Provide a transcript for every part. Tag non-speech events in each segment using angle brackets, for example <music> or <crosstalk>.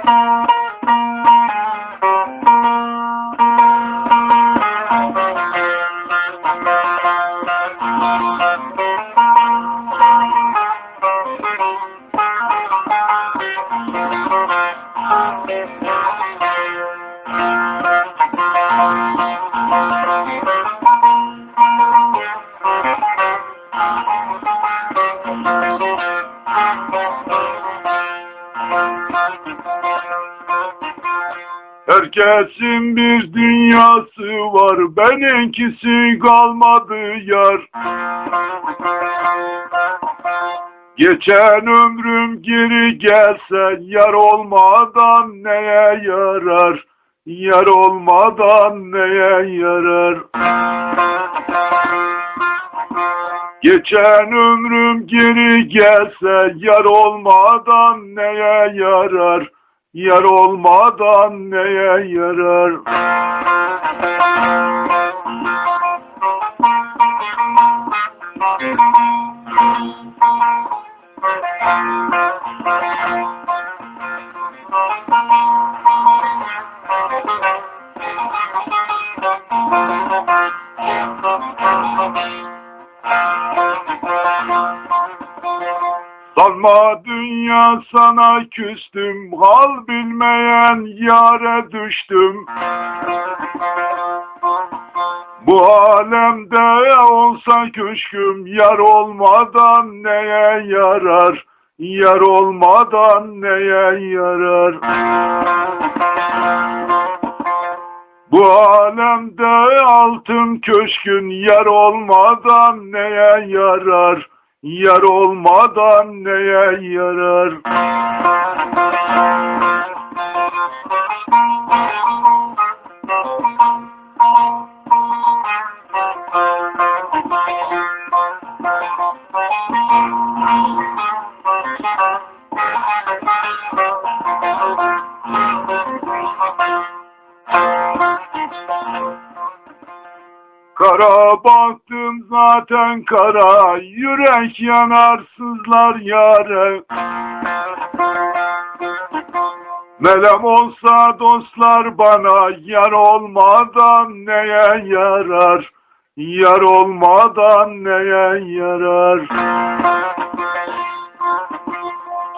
Thank you. Herkesin bir dünyası var, benimkisi kalmadı yar. Geçen ömrüm geri gelse yar olmadan neye yarar? Yar olmadan neye yarar? Geçen ömrüm geri gelse yar olmadan neye yarar? Yar olmadan neye yarar? Sanma dünya sana küstüm, hal bilmeyen yare düştüm. Bu alemde olsa köşküm, yar olmadan neye yarar? Yar olmadan neye yarar? Bu alemde altın köşkün yar olmadan neye yarar? Yar olmadan neye yarar? Kara baktım zaten kara, yürek yanar sızlar yare. Melem olsa dostlar bana, yar olmadan neye yarar? Yar olmadan neye yarar?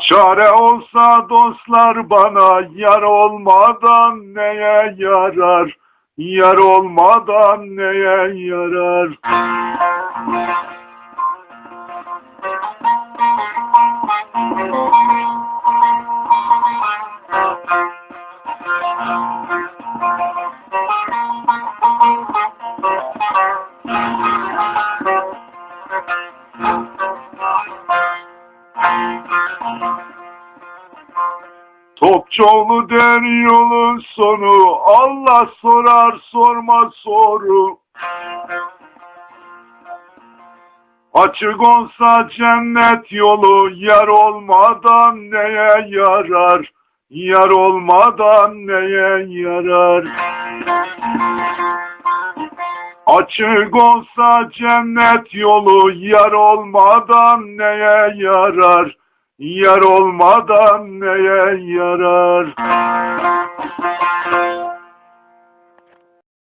Çare olsa dostlar bana, yar olmadan neye yarar? Yar olmadan neye yarar? <laughs> Topçoğlu der yolun sonu, Allah sorar sorma soru. Açık olsa cennet yolu, yar olmadan neye yarar? Yar olmadan neye yarar? Açık olsa cennet yolu, yar olmadan neye yarar? Yar olmadan neye yarar?